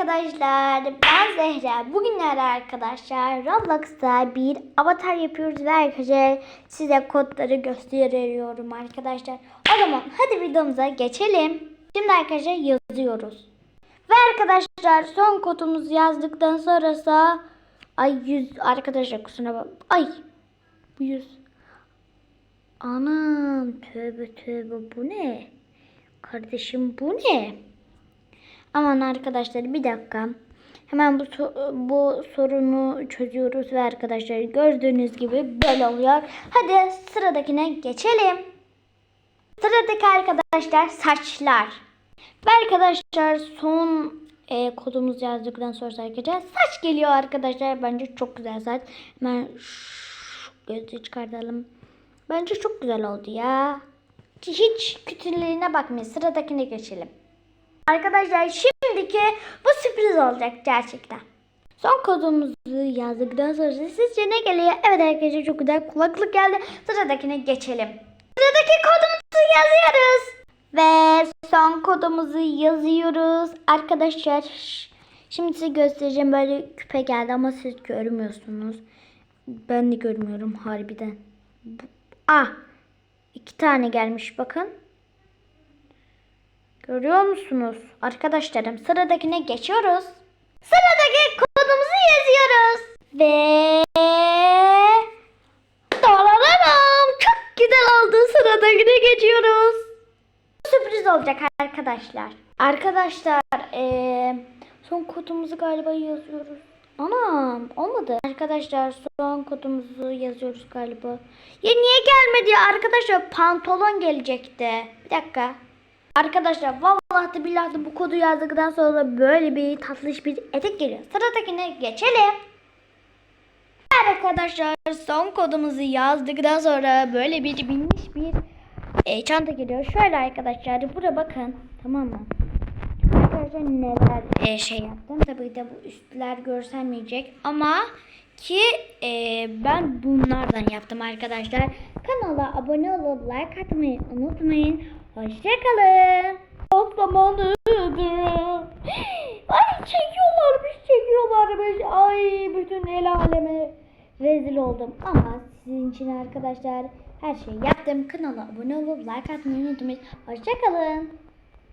arkadaşlar. Ben Zehra. Bugünlerde arkadaşlar Roblox'ta bir avatar yapıyoruz ve arkadaşlar size kodları gösteriyorum arkadaşlar. O zaman hadi videomuza geçelim. Şimdi arkadaşlar yazıyoruz. Ve arkadaşlar son kodumuzu yazdıktan sonrası ay yüz arkadaşlar kusura bak. Ay bu yüz. Anam tövbe tövbe bu ne? Kardeşim bu ne? Aman arkadaşlar bir dakika. Hemen bu bu sorunu çözüyoruz ve arkadaşlar gördüğünüz gibi böyle oluyor. Hadi sıradakine geçelim. Sıradaki arkadaşlar saçlar. Ve arkadaşlar son e, kodumuzu yazdıktan sonra arkadaşlar saç geliyor arkadaşlar. Bence çok güzel saç. Hemen şu gözlüğü çıkartalım. Bence çok güzel oldu ya. Hiç kötülüğüne bakmayın. Sıradakine geçelim. Arkadaşlar şimdiki bu sürpriz olacak gerçekten. Son kodumuzu yazdıktan sonra sizce ne geliyor? Evet arkadaşlar çok güzel kulaklık geldi. Sıradakine geçelim. Sıradaki kodumuzu yazıyoruz. Ve son kodumuzu yazıyoruz. Arkadaşlar şimdi size göstereceğim böyle küpe geldi ama siz görmüyorsunuz. Ben de görmüyorum harbiden. Ah iki tane gelmiş bakın. Görüyor musunuz? Arkadaşlarım sıradakine geçiyoruz. Sıradaki kodumuzu yazıyoruz. Ve... Dalalalım. Çok güzel oldu. Sıradakine geçiyoruz. Sürpriz olacak arkadaşlar. Arkadaşlar eee, son kodumuzu galiba yazıyoruz. Anam olmadı. Arkadaşlar son kodumuzu yazıyoruz galiba. Ya niye gelmedi ya arkadaşlar pantolon gelecekti. Bir dakika. Arkadaşlar vallahi billahi bu kodu yazdıktan sonra böyle bir tatlış bir etek geliyor. Sıradakine geçelim. Arkadaşlar son kodumuzu yazdıktan sonra böyle bir minniş bir e, çanta geliyor. Şöyle arkadaşlar buraya bakın tamam mı? Arkadaşlar neler e, şey yaptım. Tabii de bu üstler görselmeyecek ama ki e, ben bunlardan yaptım arkadaşlar. Kanala abone olup like atmayı unutmayın. Hoşçakalın. O zamanıdır. Ay çekiyorlarmış çekiyorlarmış. Ay bütün el aleme rezil oldum. Ama sizin için arkadaşlar her şeyi yaptım. Kanala abone olup like atmayı unutmayın. Hoşçakalın.